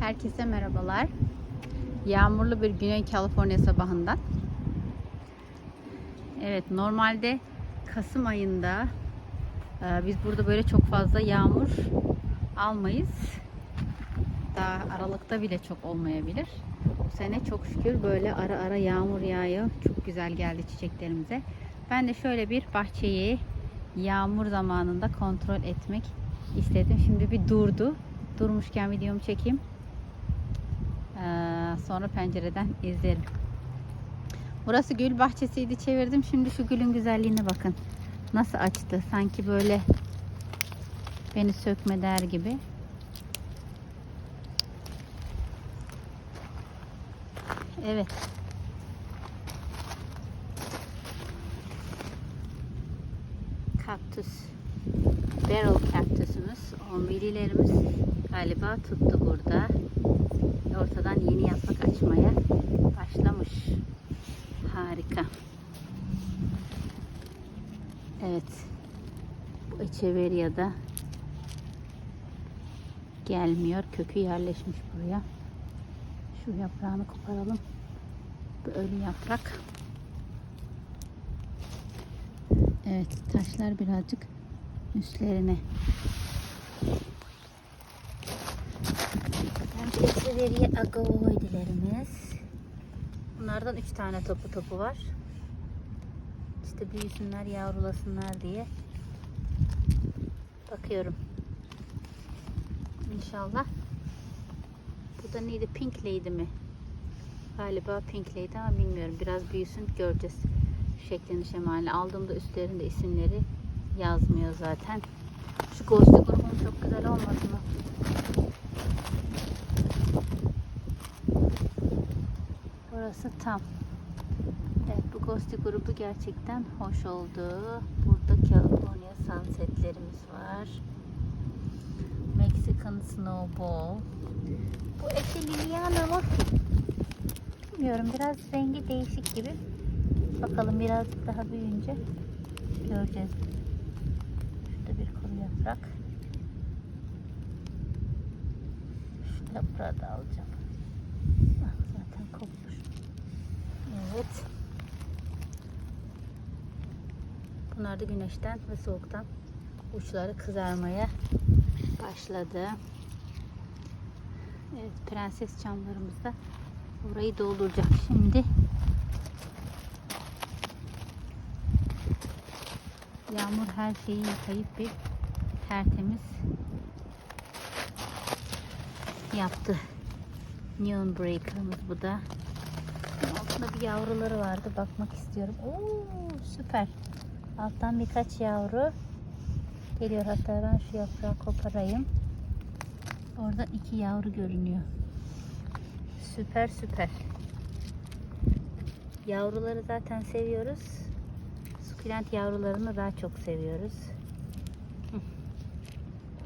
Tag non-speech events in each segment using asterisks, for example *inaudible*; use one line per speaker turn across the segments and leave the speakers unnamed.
Herkese merhabalar. Yağmurlu bir Güney Kaliforniya sabahından. Evet, normalde Kasım ayında e, biz burada böyle çok fazla yağmur almayız. Daha Aralık'ta bile çok olmayabilir. Bu sene çok şükür böyle ara ara yağmur yağıyor. Çok güzel geldi çiçeklerimize. Ben de şöyle bir bahçeyi yağmur zamanında kontrol etmek istedim. Şimdi bir durdu. Durmuşken videomu çekeyim. Ee, sonra pencereden izlerim. Burası gül bahçesiydi çevirdim. Şimdi şu gülün güzelliğine bakın. Nasıl açtı. Sanki böyle beni sökme der gibi. Evet. Kaktüs. Barrel kaktüsümüz. O millilerimiz galiba tuttu burada. Ortadan yeni yaprak açmaya başlamış. Harika. Evet. Bu Echeverria'da gelmiyor. Kökü yerleşmiş buraya. Şu yaprağını koparalım. Bu ölü yaprak. Evet, taşlar birazcık üstlerine. Echeverria agoidelerimiz. Bunlardan üç tane topu topu var. İşte büyüsünler, yavrulasınlar diye bakıyorum. İnşallah. Bu da neydi? Pink Lady mi? Galiba Pink Lady ama bilmiyorum. Biraz büyüsün göreceğiz. Şeklini şemalini. Aldığımda üstlerinde isimleri yazmıyor zaten. Şu Ghostly grubum çok güzel olmadı mı? Burası tam. Evet bu Ghostly grubu gerçekten hoş oldu. Burada California sunsetlerimiz var. Mexican Snowball. Bu Efe Liliana mı? Bilmiyorum biraz rengi değişik gibi. Bakalım birazcık daha büyüyünce göreceğiz. Şurada bir kuru yaprak. Şu yaprağı da alacağım. Bak zaten kopmuş. Evet. Bunlar da güneşten ve soğuktan uçları kızarmaya başladı. Evet, prenses çamlarımız da burayı dolduracak şimdi. Yağmur her şeyi yıkayıp bir tertemiz yaptı. Neon Breaker'ımız bu da. Altında bir yavruları vardı. Bakmak istiyorum. Oo, süper. Alttan birkaç yavru geliyor. Hatta ben şu yaprağı koparayım. Oradan iki yavru görünüyor. Süper süper. Yavruları zaten seviyoruz. Sukulent yavrularını daha çok seviyoruz.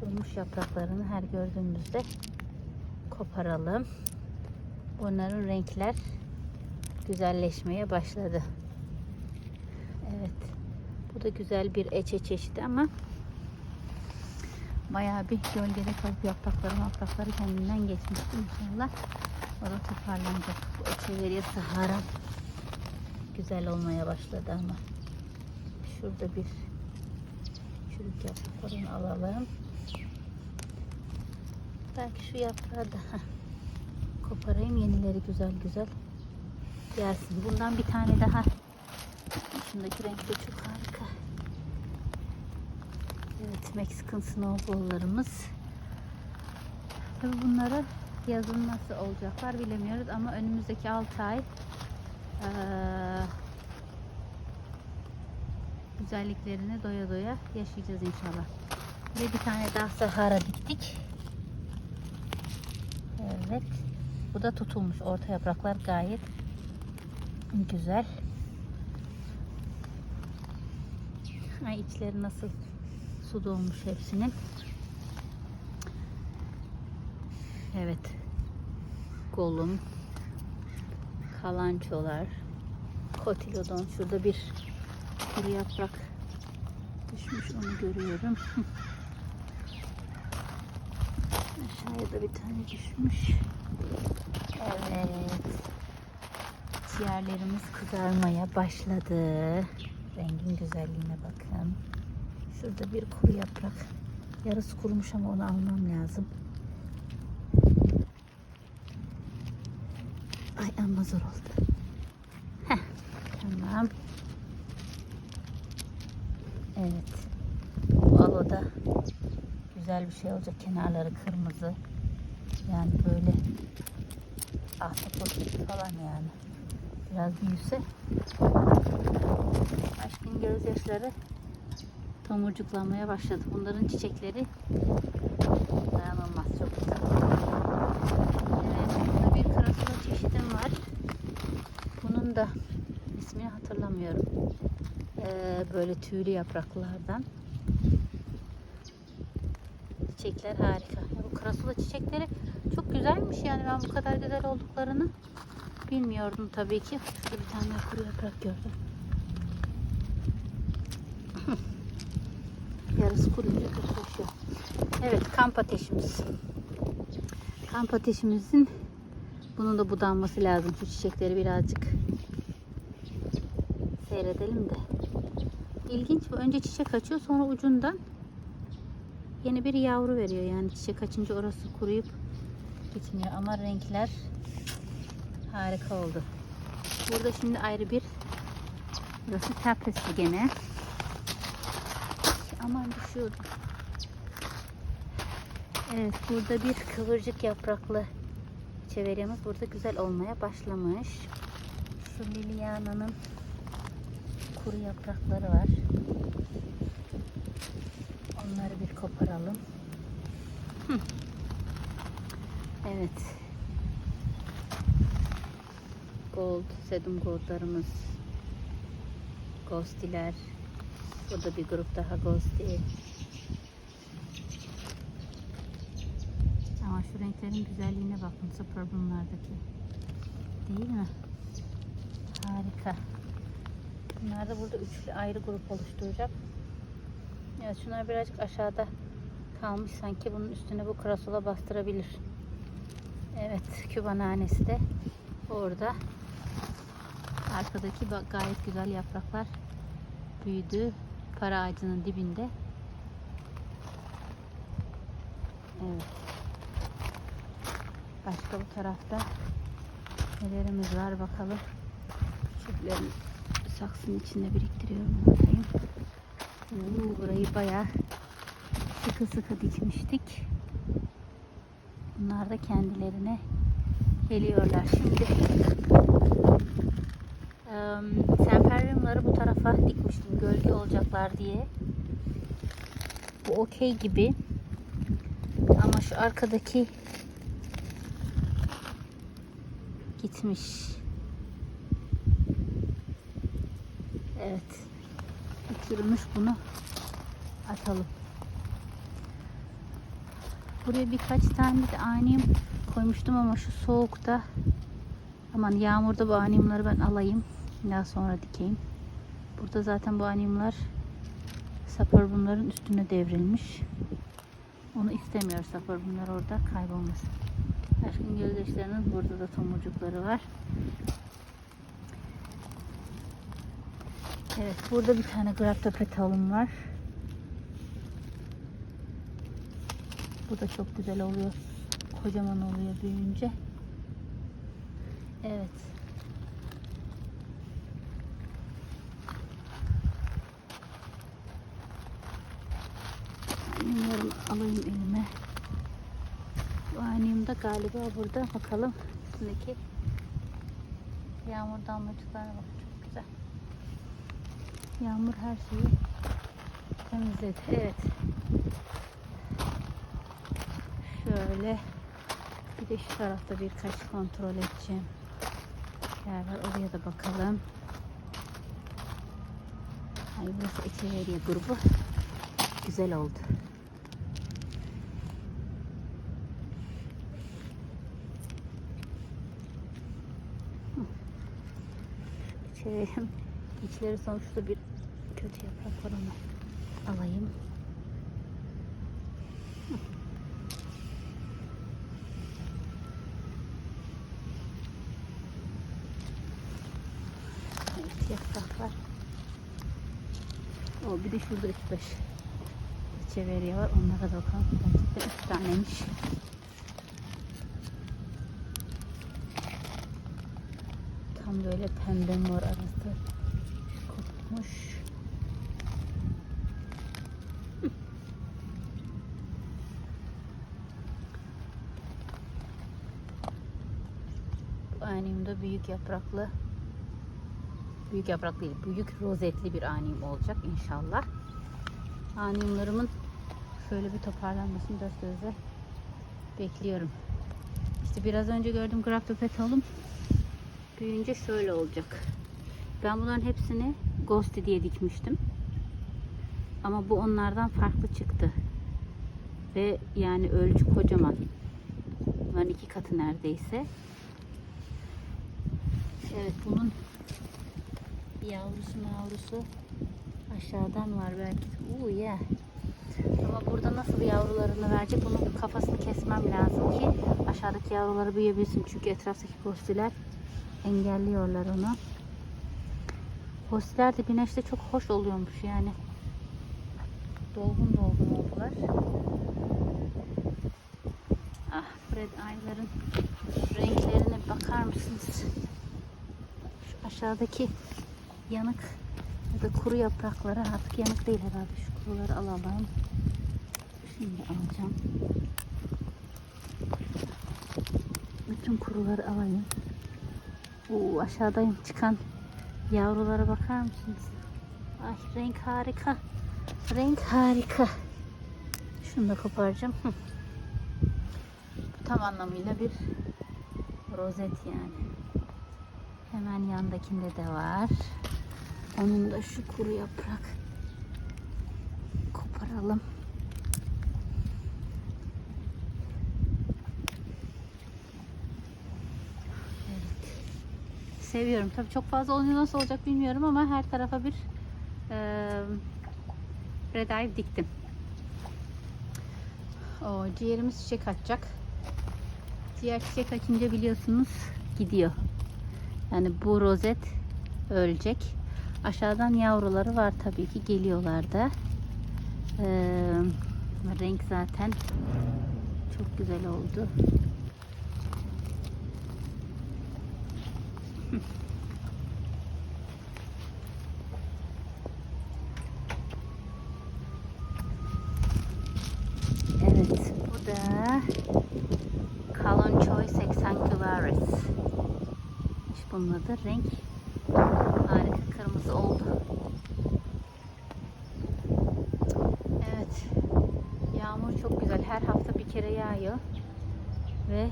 Kurumuş yapraklarını her gördüğümüzde koparalım. Bunların renkler güzelleşmeye başladı. Evet. Bu da güzel bir eçe çeşidi ama bayağı bir gölgede kalıp yaprakları yaprakları kendinden geçmiş inşallah. O da toparlanacak. Bu Echeveria Sahara güzel olmaya başladı ama. Şurada bir çürük yapraklarını alalım. Belki şu yaprağı da heh, koparayım. Yenileri güzel güzel gelsin. Bundan bir tane daha. Şundaki renk de çok harika. Evet, Mexican Snowball'larımız. Tabii bunları yazın nasıl olacaklar bilemiyoruz ama önümüzdeki 6 ay eee, güzelliklerini doya doya yaşayacağız inşallah. Ve bir tane daha Sahara diktik. Evet. Bu da tutulmuş. Orta yapraklar gayet güzel. Ay içleri nasıl su dolmuş hepsinin. Evet. Golum. Kalançolar. Kotilodon. Şurada bir kuru yaprak düşmüş onu görüyorum. Aşağı *laughs* Aşağıya da bir tane düşmüş. Evet. Ciğerlerimiz kızarmaya başladı. Rengin güzelliğine bakın. Şurada bir kuru yaprak. Yarısı kurumuş ama onu almam lazım. Ay amma zor oldu. Heh, tamam. Evet. Bu aloda güzel bir şey olacak. Kenarları kırmızı. Yani böyle ahtapot falan yani. Biraz büyüse. Aşkın gözyaşları tomurcuklanmaya başladı. Bunların çiçekleri dayanılmaz. Çok güzel. Evet, burada bir karasula çeşidim var. Bunun da ismini hatırlamıyorum. Ee, böyle tüylü yapraklardan. Çiçekler harika. Bu karasula çiçekleri çok güzelmiş yani ben bu kadar güzel olduklarını bilmiyordum tabii ki. Bir tane kuru yaprak gördüm. *laughs* Yarısı kuruyunca kötüleşiyor. Evet kamp ateşimiz. Kamp ateşimizin bunun da budanması lazım. Şu çiçekleri birazcık seyredelim de. İlginç bu. Önce çiçek açıyor sonra ucundan yeni bir yavru veriyor. Yani çiçek açınca orası kuruyup bitmiyor. Ama renkler harika oldu. Burada şimdi ayrı bir burası tepesi gene. Aman düşüyordu. Evet burada bir kıvırcık yapraklı çevremiz burada güzel olmaya başlamış. Şu Liliana'nın kuru yaprakları var. Onları bir koparalım. Hı. Evet. Gold, sedum goldlarımız. Ghostiler. Burada bir grup daha ghosti. Ama şu renklerin güzelliğine bakın Superbum'lardaki. Değil mi? Harika. Bunlar da burada üçlü ayrı grup oluşturacak. Evet şunlar birazcık aşağıda kalmış sanki bunun üstüne bu krasola bastırabilir. Evet Küba nanesi de orada. Arkadaki gayet güzel yapraklar büyüdü. Para ağacının dibinde. Evet. Başka bu tarafta nelerimiz var bakalım. Çöplerini saksının içinde biriktiriyorum. Bakayım. Oo, burayı bayağı sıkı sıkı dikmiştik. Bunlar da kendilerine geliyorlar. Şimdi semperyumları bu tarafa dikmiştim gölge olacaklar diye. Bu okey gibi. Ama şu arkadaki gitmiş. Evet. Çürümüş bunu atalım. Buraya birkaç tane de aniyum koymuştum ama şu soğukta aman yağmurda bu aniyumları ben alayım. Daha sonra dikeyim. Burada zaten bu aniyumlar sapır bunların üstüne devrilmiş. Onu istemiyor bunlar orada kaybolmasın. Aşkın gözyaşlarının burada da tomurcukları var. Evet burada bir tane grapta petalım var. Bu da çok güzel oluyor. Kocaman oluyor büyüyünce. Evet. Bilmiyorum alayım elime. Bu annem de galiba burada. Bakalım üstündeki yağmur damlacıklarına bak. Çok güzel. Yağmur her şeyi temizledi. Evet. Şöyle bir de şu tarafta birkaç kontrol edeceğim. Yer var. Oraya da bakalım. Ay burası Echeveria grubu. Güzel oldu. Ee, içleri sonuçta bir kötü yaprak var ama alayım. Evet yapraklar. O bir de şurada üç beş çeviriye var. Onlara da bakalım. Gerçekten üç taneymiş. Böyle pembe mor arası kopmuş. Bu animde büyük yapraklı büyük yaprak değil, büyük rozetli bir anim olacak inşallah. Animlarımın şöyle bir toparlanmasını dört gözle bekliyorum. İşte biraz önce gördüm Graptopetalum büyüyünce şöyle olacak. Ben bunların hepsini Ghosty diye dikmiştim. Ama bu onlardan farklı çıktı. Ve yani ölçü kocaman. Bunların iki katı neredeyse. Evet bunun yavrusu mavrusu aşağıdan var belki. Uuu yeah. Ama burada nasıl yavrularını verecek onun kafasını kesmem lazım ki aşağıdaki yavruları büyüyebilsin. Çünkü etraftaki postiler engelliyorlar onu. Postiler de güneşte çok hoş oluyormuş yani. Dolgun dolgun oldular. Ah Fred ayların renklerine bakar mısınız? Şu aşağıdaki yanık ya da kuru yaprakları artık yanık değil herhalde. Şu kuruları alalım. Şimdi alacağım. Bütün kuruları alayım. Oo, aşağıdayım çıkan yavrulara bakar mısınız? Ay renk harika. Renk harika. Şunu da koparacağım. Bu tam anlamıyla bir rozet yani. Hemen yandakinde de var. Onun da şu kuru yaprak. Koparalım. Seviyorum. Tabii çok fazla olunca nasıl olacak bilmiyorum ama her tarafa bir eee Red Eye diktim. O ciğerimiz çiçek açacak. Ciğer çiçek açınca biliyorsunuz gidiyor. Yani bu rozet ölecek. Aşağıdan yavruları var tabii ki geliyorlar da. Ee, renk zaten çok güzel oldu. Bu da Kalonchoy 80 Gularis. Bunun adı renk harika kırmızı oldu. Evet, yağmur çok güzel. Her hafta bir kere yağıyor ve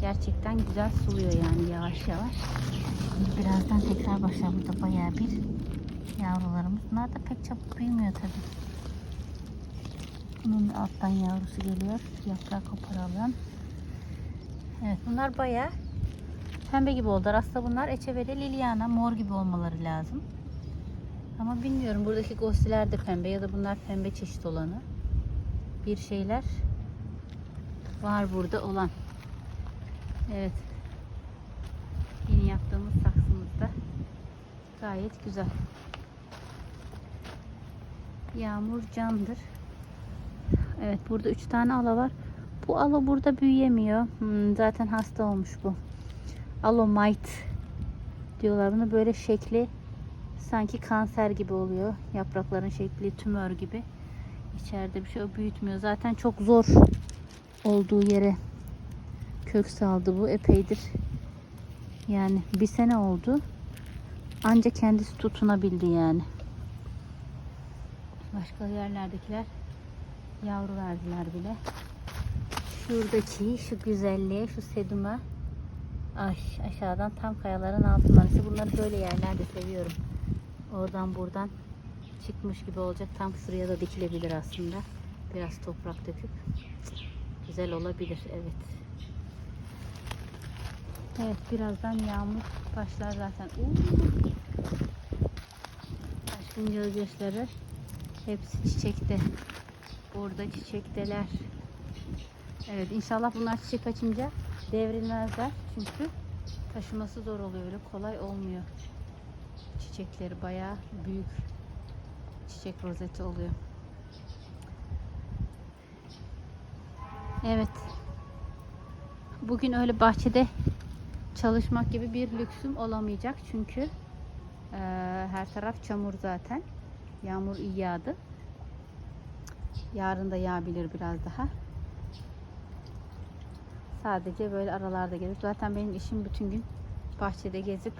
gerçekten güzel suluyor yani yavaş yavaş. Şimdi birazdan tekrar başlar burada bayağı bir yavrularımız. Bunlar da pek çabuk büyümüyor tabii. Bunun alttan yavrusu geliyor. Yaprağı koparalım. Evet bunlar bayağı pembe gibi oldular. Aslında bunlar Echeveria Liliana mor gibi olmaları lazım. Ama bilmiyorum buradaki gostiler de pembe ya da bunlar pembe çeşit olanı. Bir şeyler var burada olan. Evet. Yeni yaptığımız saksımızda gayet güzel. Yağmur candır. Evet burada 3 tane ala var. Bu ala burada büyüyemiyor. Hmm, zaten hasta olmuş bu. Alomite diyorlar buna. Böyle şekli sanki kanser gibi oluyor. Yaprakların şekli tümör gibi. İçeride bir şey o büyütmüyor. Zaten çok zor olduğu yere kök saldı bu. Epeydir. Yani bir sene oldu. Anca kendisi tutunabildi yani. Başka yerlerdekiler yavru verdiler bile. Şuradaki şu güzelliğe, şu seduma Ay, aşağıdan tam kayaların altından. İşte bunları böyle yerlerde seviyorum. Oradan buradan çıkmış gibi olacak. Tam şuraya da dikilebilir aslında. Biraz toprak döküp. Güzel olabilir. Evet. Evet birazdan yağmur başlar zaten. Uuu. Aşkın gözyaşları hepsi çiçekte. Burada çiçekteler. Evet inşallah bunlar çiçek açınca devrilmezler. Çünkü taşıması zor oluyor. Öyle kolay olmuyor. Çiçekleri bayağı büyük çiçek rozeti oluyor. Evet. Bugün öyle bahçede çalışmak gibi bir lüksüm olamayacak çünkü eee, her taraf çamur zaten. Yağmur iyi yağdı. Yarın da yağabilir biraz daha. Sadece böyle aralarda gezip zaten benim işim bütün gün bahçede gezip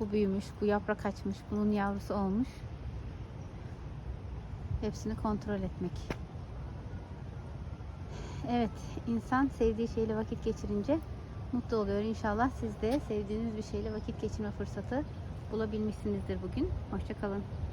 bu büyümüş, bu yaprak açmış, bunun yavrusu olmuş. Hepsini kontrol etmek. Evet, insan sevdiği şeyle vakit geçirince mutlu oluyor. İnşallah siz de sevdiğiniz bir şeyle vakit geçirme fırsatı bulabilmişsinizdir bugün. Hoşçakalın.